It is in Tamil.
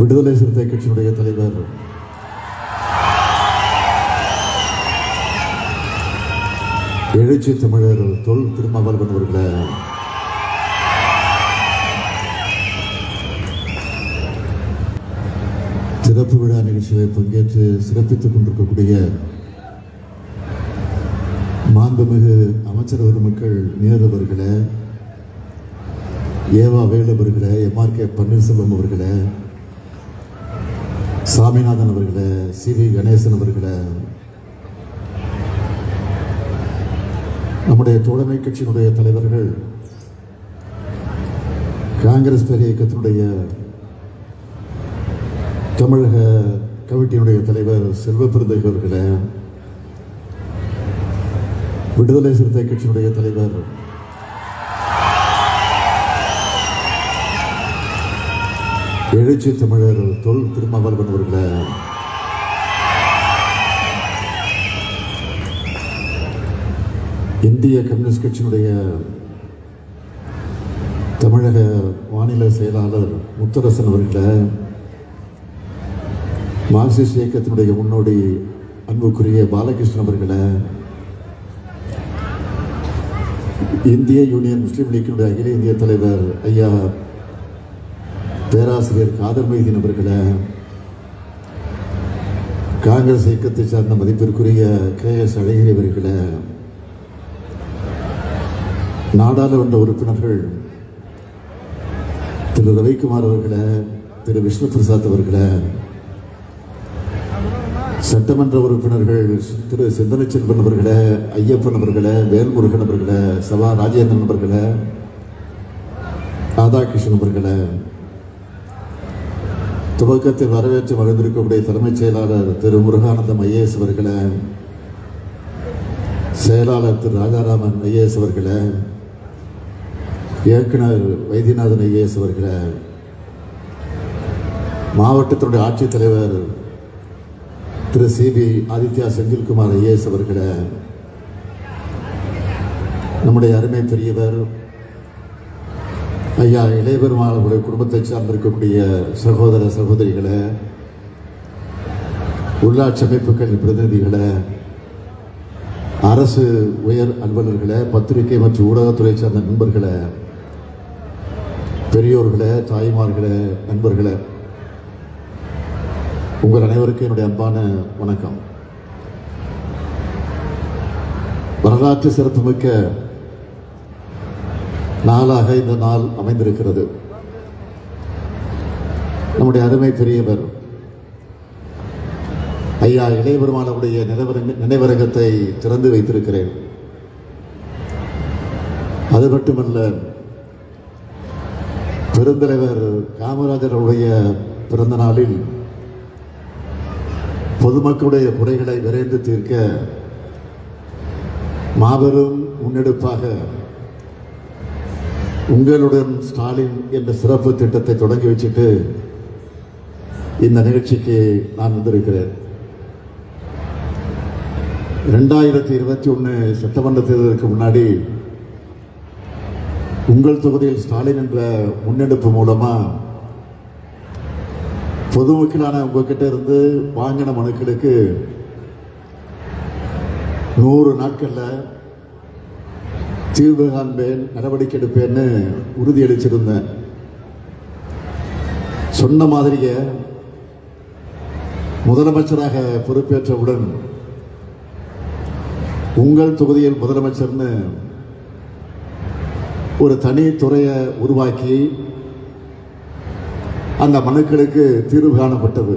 விடுதலை சிறுத்தை கட்சியுடைய தலைவர். எழுச்சி தமிழர் தொல் திருமாவளவன் அவர்களை. சிறப்பு விழா நிகழ்ச்சியில் பங்கேற்று சிறப்பித்துக் கொண்டிருக்கக்கூடிய மாண்புமிகு அமைச்சர் பெருமக்கள் நேரு அவர்களே ஏவா வேலு அவர்களே எம்ஆர் கே பன்னீர்செல்வம் அவர்களே சாமிநாதன் அவர்களை சி. வி. கணேசன் அவர்களை நம்முடைய தோழமை கட்சியினுடைய தலைவர்கள் காங்கிரஸ் பேர் இயக்கத்தினுடைய தமிழக கமிட்டியினுடைய தலைவர் செல்வ பெருந்தகை விடுதலை சிறுத்தை கட்சியினுடைய தலைவர் எழுச்சி தமிழர் தொல் திருமாவளவன் அவர்களே. இந்திய கம்யூனிஸ்ட் கட்சியினுடைய தமிழக மாநில செயலாளர் முத்தரசன் அவர்களே மார்க்சிஸ்ட் இயக்கத்தினுடைய முன்னோடி அன்புக்குரிய பாலகிருஷ்ணன் அவர்களே இந்திய யூனியன் முஸ்லீம் லீக்கினுடைய அகில இந்திய தலைவர் ஐயா பேராசிரியர் காதர் மைதீன் நபர்களை காங்கிரஸ் இயக்கத்தை சார்ந்த மதிப்பிற்குரிய கே எஸ் அழகிரி அவர்களை நாடாளுமன்ற உறுப்பினர்கள் திரு ரவிக்குமார் அவர்களை திரு விஷ்ணு பிரசாத் அவர்களை சட்டமன்ற உறுப்பினர்கள் திரு சிந்தனை செல்வன் அவர்களை ஐயப்பன் அவர்களை வேல்முருகன் அவர்களை சபா ராஜேந்திரன் அவர்களை ராதாகிருஷ்ணன் அவர்களை துவக்கத்தில் வரவேற்று மகிழ்ந்திருக்கக்கூடிய தலைமைச் செயலாளர் திரு முருகானந்தம் ஐஏஎஸ் அவர்களே செயலாளர் திரு ராஜாராமன் ஐஏஎஸ் அவர்களே இயக்குனர் வைத்தியநாதன் ஐஏஎஸ் அவர்களே மாவட்டத்தினுடைய ஆட்சித்தலைவர் திரு சிபி ஆதித்யா செந்தில்குமார் ஐஏஎஸ் அவர்களே நம்முடைய அருமை பெரியவர் ஐயா இளையபெருமாள் குடும்பத்தை சார்ந்திருக்கக்கூடிய சகோதர சகோதரிகளை உள்ளாட்சி அமைப்புகள் பிரதிநிதிகளை அரசு உயர் அலுவலர்களை பத்திரிகை மற்றும் ஊடகத்துறை சார்ந்த நண்பர்களை பெரியோர்களை தாய்மார்களை நண்பர்களை உங்கள் அனைவருக்கும் என்னுடைய அன்பான வணக்கம். வரலாற்று சிறப்புமிக்க நாளாக இந்த நாள் அமைந்திருக்கிறது. நம்முடைய அருமை பெரியவர் ஐயா இளையபெருமானவுடைய நினைவரங்க நினைவரங்கத்தை திறந்து வைத்திருக்கிறேன். அது மட்டுமல்ல பெருந்தலைவர் காமராஜருடைய பிறந்த நாளில் பொதுமக்களுடைய குறைகளை விரைந்து தீர்க்க மாபெரும் முன்னெடுப்பாக உங்களுடன் ஸ்டாலின் என்ற சிறப்பு திட்டத்தை தொடங்கி வச்சுட்டு இந்த நிகழ்ச்சிக்கு நான் வந்திருக்கிறேன். ரெண்டாயிரத்தி இருபத்தி ஒன்று சட்டமன்ற தேர்தலுக்கு முன்னாடி உங்கள் தொகுதியில் ஸ்டாலின் என்ற முன்னெடுப்பு மூலமாக பொதுமக்களான உங்ககிட்ட இருந்து வாங்கின மனுக்களுக்கு நூறு நாட்களில் தீர்வு காண்பேன் நடவடிக்கை எடுப்பேன்னு உறுதியளிச்சிருந்தேன். சொன்ன மாதிரியே முதலமைச்சராக பொறுப்பேற்றவுடன் உங்கள் தொகுதியில் முதலமைச்சர்னு ஒரு தனி துறையை உருவாக்கி அந்த மனுக்களுக்கு தீர்வு காணப்பட்டது.